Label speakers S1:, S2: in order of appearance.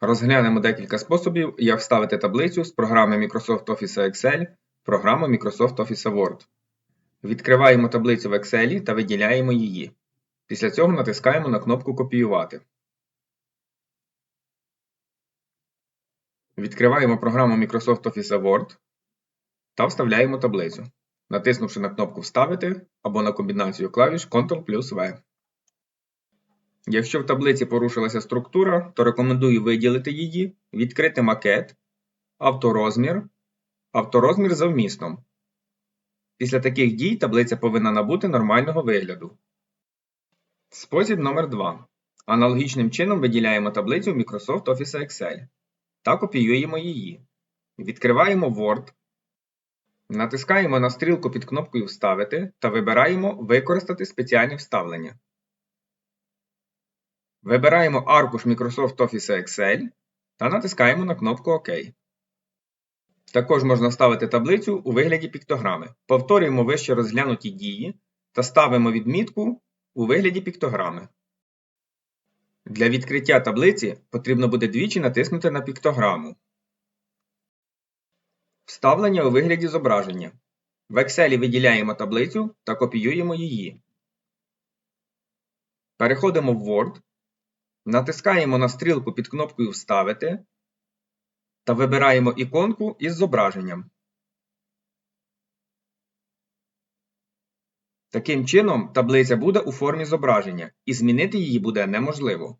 S1: Розглянемо декілька способів, як вставити таблицю з програми Microsoft Office Excel в програму Microsoft Office Word. Відкриваємо таблицю в Excel та виділяємо її. Після цього натискаємо на кнопку Копіювати. Відкриваємо програму Microsoft Office Word та вставляємо таблицю, натиснувши на кнопку Вставити або на комбінацію клавіш Ctrl плюс V. Якщо в таблиці порушилася структура, то рекомендую виділити її, відкрити макет, авторозмір, авторозмір за вмістом. Після таких дій таблиця повинна набути нормального вигляду. Спосіб номер 2. Аналогічним чином виділяємо таблицю Microsoft Office Excel та копіюємо її. Відкриваємо Word, натискаємо на стрілку під кнопкою Вставити та вибираємо Використати спеціальне вставлення. Вибираємо аркуш Microsoft Office Excel та натискаємо на кнопку ОК. Також можна вставити таблицю у вигляді піктограми. Повторюємо вище розглянуті дії та ставимо відмітку у вигляді піктограми. Для відкриття таблиці потрібно буде двічі натиснути на піктограму. Вставлення у вигляді зображення. В Excel виділяємо таблицю та копіюємо її. Переходимо в Word. Натискаємо на стрілку під кнопкою Вставити та вибираємо іконку із зображенням. Таким чином, таблиця буде у формі зображення і змінити її буде неможливо.